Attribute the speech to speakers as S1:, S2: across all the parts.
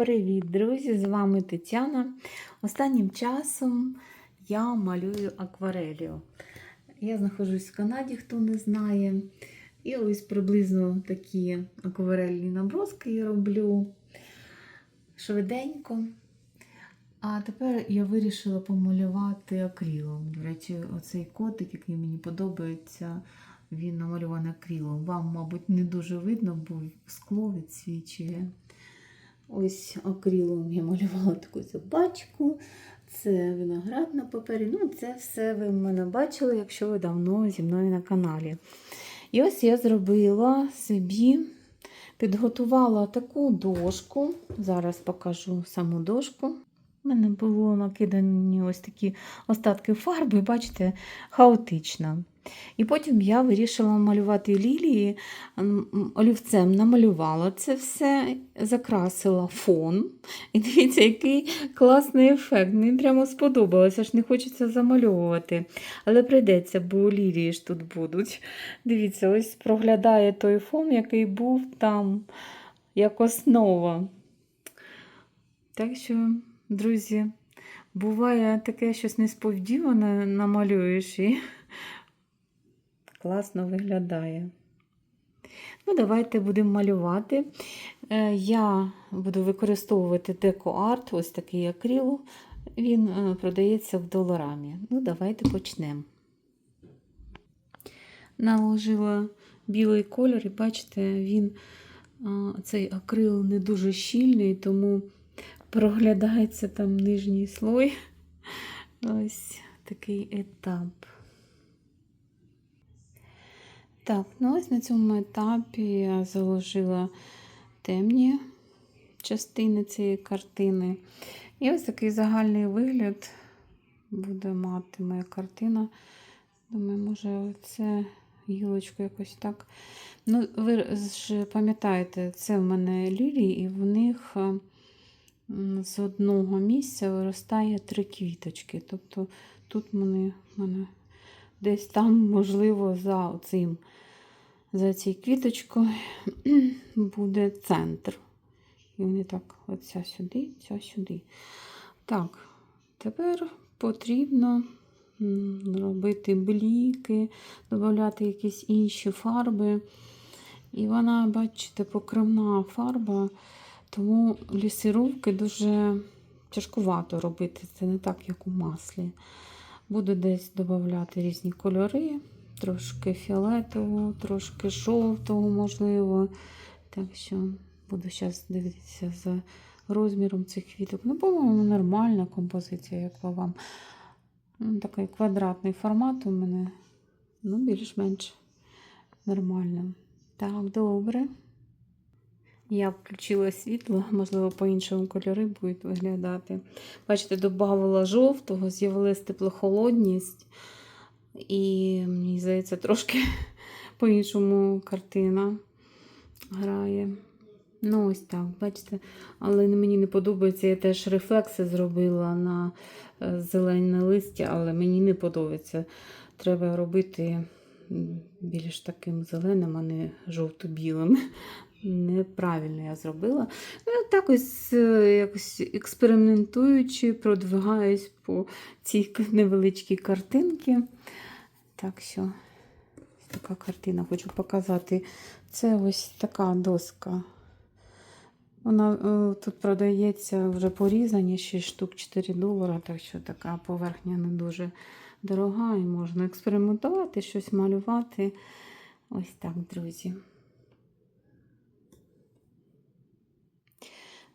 S1: Привіт, друзі! З вами Тетяна. Останнім часом я малюю акварелью. Я знаходжусь в Канаді, хто не знає. І ось приблизно такі акварельні наброски я роблю швиденько. А тепер я вирішила помалювати акрилом. До речі, оцей котик, який мені подобається, він намальований акрилом. Вам, мабуть, не дуже видно, бо скло відсвічує. Ось акрилом я малювала таку собачку. Це виноград на папері. Ну, це все ви в мене бачили, якщо ви давно зі мною на каналі. І ось я зробила собі, підготувала таку дошку. Зараз покажу саму дошку. У мене було накидані ось такі остатки фарби, бачите, хаотично. І потім я вирішила малювати лілії олівцем, намалювала це все, закрасила фон. І дивіться, який класний ефект. Мені прямо сподобалося, аж не хочеться замальовувати. Але прийдеться, бо лілії ж тут будуть. Дивіться, ось проглядає той фон, який був там як основа. Так що, друзі, буває таке щось несподіване, намалюєш і класно виглядає. Ну, давайте будемо малювати. Е, Я буду використовувати деко-арт, ось такий акрил. Він е, продається в доларамі. Ну, давайте почнемо. Наложила білий кольор, і бачите, він цей акрил не дуже щільний, тому проглядається там нижній слой. Ось такий етап. Так, ну ось на цьому етапі я заложила темні частини цієї картини. І ось такий загальний вигляд буде мати моя картина. Думаю, може, це гілочку якось так. Ну, ви ж пам'ятаєте, це в мене лілії, і в них з одного місця виростає три квіточки. Тобто тут вони, в мене десь там, можливо, за оцим, за цією квіточкою буде центр. І вони так, оця сюди, ця сюди. Так, тепер потрібно робити бліки, додати якісь інші фарби. І вона, бачите, покривна фарба, тому лісировки дуже тяжкувато робити. Це не так, як у маслі. Буду десь додати різні кольори, трошки фіолетового, трошки жовтого, можливо. Так що буду зараз дивитися за розміром цих квіток. Ну, по-моєму, нормальна композиція, як вам. Такий квадратний формат у мене, ну, більш-менш нормально. Так, добре. Я включила світло, можливо, по-іншому кольори будуть виглядати. Бачите, додавала жовтого, з'явилася теплохолодність. І, мені здається, трошки по-іншому картина грає. Ну, ось так, бачите, але мені не подобається. Я теж рефлекси зробила на зелене листя, але мені не подобається. Треба робити більш таким зеленим, а не жовто-білим. Неправильно я зробила. Ну, так ось якось експериментуючи, продвигаюсь по цій невеличкій картинці. Так що, така картина хочу показати. Це ось така доска. Вона тут продається вже порізані, 6 штук 4 долара, так що така поверхня не дуже дорога і можна експериментувати, щось малювати. Ось так, друзі.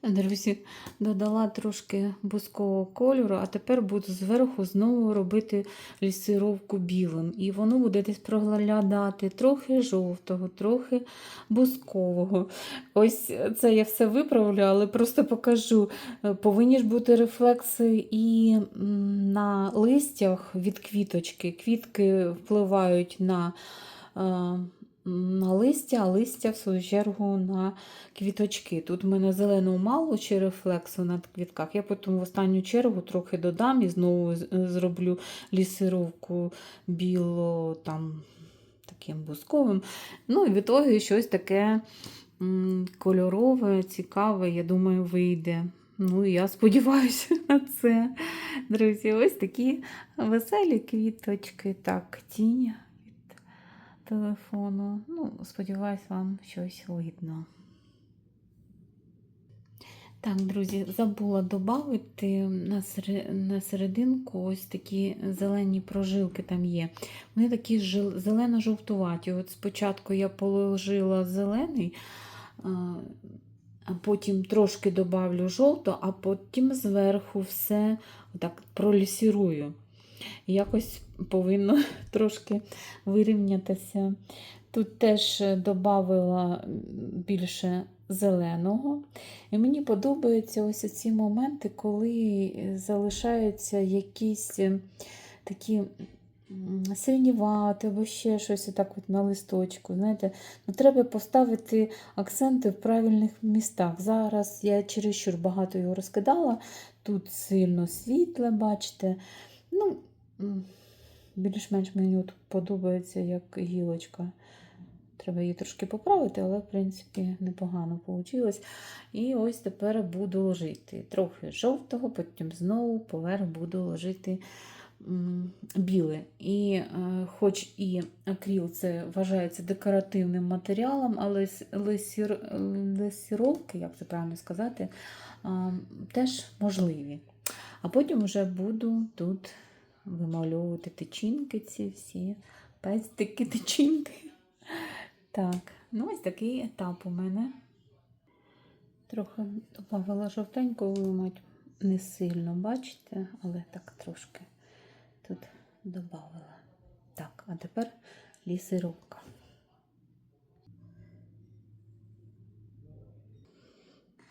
S1: Друзі, додала трошки бускового кольору, а тепер буду зверху знову робити лісировку білим. І воно буде десь проглядати трохи жовтого, трохи бускового. Ось це я все виправлю, але просто покажу. Повинні ж бути рефлекси і на листях від квіточки. Квітки впливають на на листя, а листя, в свою чергу, на квіточки. Тут в мене зеленого мало чи рефлексу на квітках. Я потім в останню чергу трохи додам і знову зроблю лісировку біло там таким бусковим. Ну і в ітогі щось таке кольорове, цікаве, я думаю, вийде. Ну, я сподіваюся на це. Друзі, ось такі веселі квіточки. Так, тінь телефону. Ну, сподіваюсь, вам щось видно. Так, друзі, забула додати на, серединку ось такі зелені прожилки там є. Вони такі зелено-жовтуваті. От спочатку я положила зелений, а потім трошки добавлю жовто, а потім зверху все так пролісірую. Якось повинно трошки вирівнятися. Тут теж додала більше зеленого. І мені подобаються ось ці моменти, коли залишаються якісь е, такі м, синівати або ще щось отак от на листочку. Знаєте, ну, треба поставити акценти в правильних містах. Зараз я чересчур багато його розкидала. Тут сильно світле, бачите. Ну, більш-менш мені от подобається як гілочка. Треба її трошки поправити, але, в принципі, непогано вийшло. І ось тепер буду ложити трохи жовтого, потім знову поверх буду ложити біле. І е, хоч і акріл це вважається декоративним матеріалом, але лесір, лесіровки, як це правильно сказати, теж можливі. А потім вже буду тут вимальовувати тичинки ці всі, пестики, тичинки. Так, ну ось такий етап у мене. Трохи додавала жовтенького, мать не сильно, бачите, але так трошки тут додавала. Так, а тепер лісировка.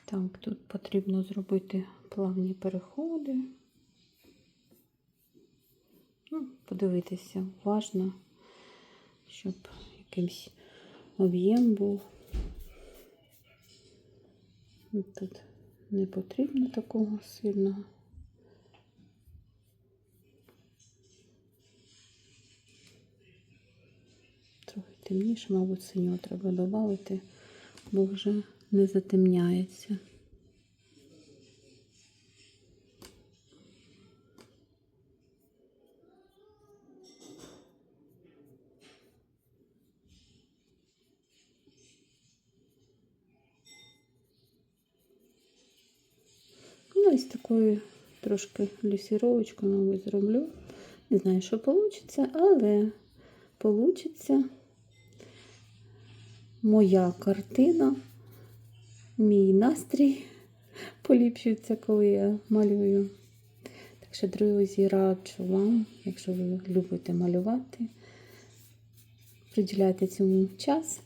S1: Так, тут потрібно зробити плавні переходи. Ну, подивитися уважно, щоб якимсь об'єм був. Тут не потрібно такого сильного. Трохи темніше, мабуть, синього треба додати, бо вже не затемняється. Ось такою трошки лісіровочкою, мабуть, зроблю. Не знаю, що вийде, але вийде моя картина, мій настрій поліпшується, коли я малюю. Так що, друзі, раджу вам, якщо ви любите малювати, приділяйте цьому час.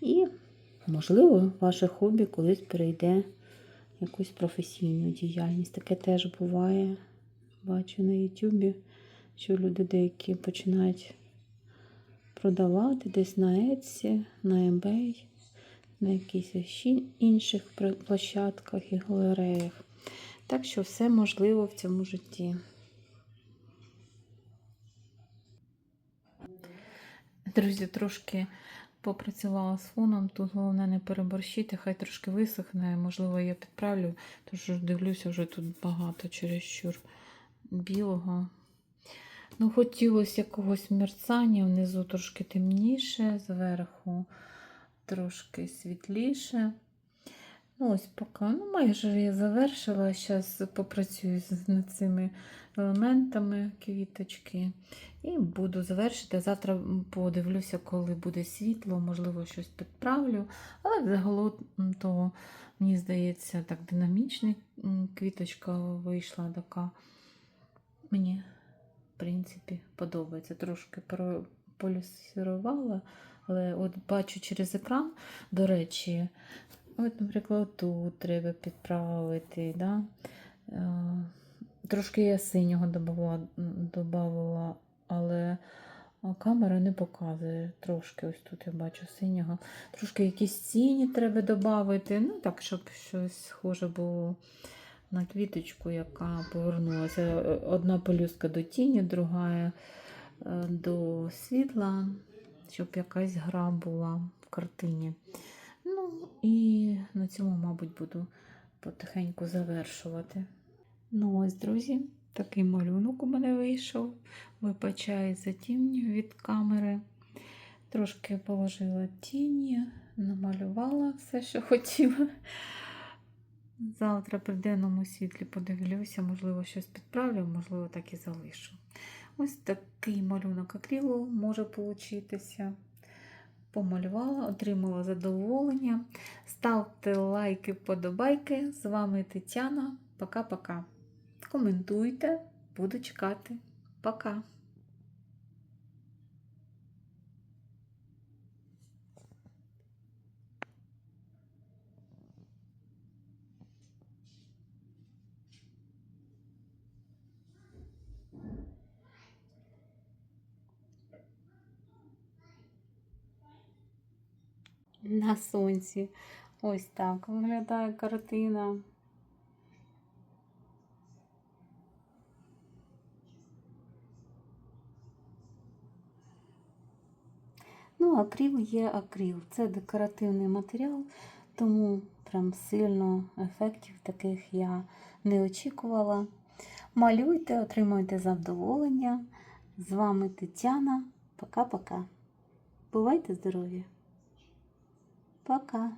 S1: І, можливо, ваше хобі колись перейде якусь професійну діяльність. Таке теж буває. Бачу на Ютубі, що люди деякі починають продавати десь на Etsy, на eBay, на якихось інших площадках і галереях. Так що все можливо в цьому житті. Друзі, трошки попрацювала з фоном. Тут головне не переборщити, хай трошки висохне. Можливо, я підправлю, тому що дивлюся, вже тут багато чересчур білого. Ну, хотілося якогось мерцання, внизу трошки темніше, зверху трошки світліше. Ну, ось поки. Ну, майже я завершила. Зараз попрацюю над цими елементами квіточки. І буду завершити. Завтра подивлюся, коли буде світло, можливо, щось підправлю. Але загалом то, мені здається, так динамічна квіточка вийшла така. Мені, в принципі, подобається. Трошки полюсірувала, але от бачу через екран, до речі, от, наприклад, тут треба підправити. Да? Е, Трошки я синього додавала, але камера не показує. Трошки ось тут я бачу синього. Трошки якісь тіні треба додати. Ну, так, щоб щось схоже було на квіточку, яка повернулася. Одна пелюстка до тіні, друга е, до світла, щоб якась гра була в картині. Ну і на цьому, мабуть, буду потихеньку завершувати. Ну ось, друзі, такий малюнок у мене вийшов. Вибачаю за тінь від камери. Трошки положила тіні, намалювала все, що хотіла. Завтра при денному світлі подивлюся, можливо, щось підправлю, можливо, так і залишу. Ось такий малюнок акрилу може получитися. Помалювала, отримала задоволення. Ставте лайки, вподобайки. З вами Тетяна. Пока-пока. Коментуйте, буду чекати. Пока. На сонці. Ось так виглядає картина. Ну, акрил є акрил. Це декоративний матеріал, тому прям сильно ефектів таких я не очікувала. Малюйте, отримуйте задоволення. З вами Тетяна. Пока-пока. Бувайте здорові! Пока!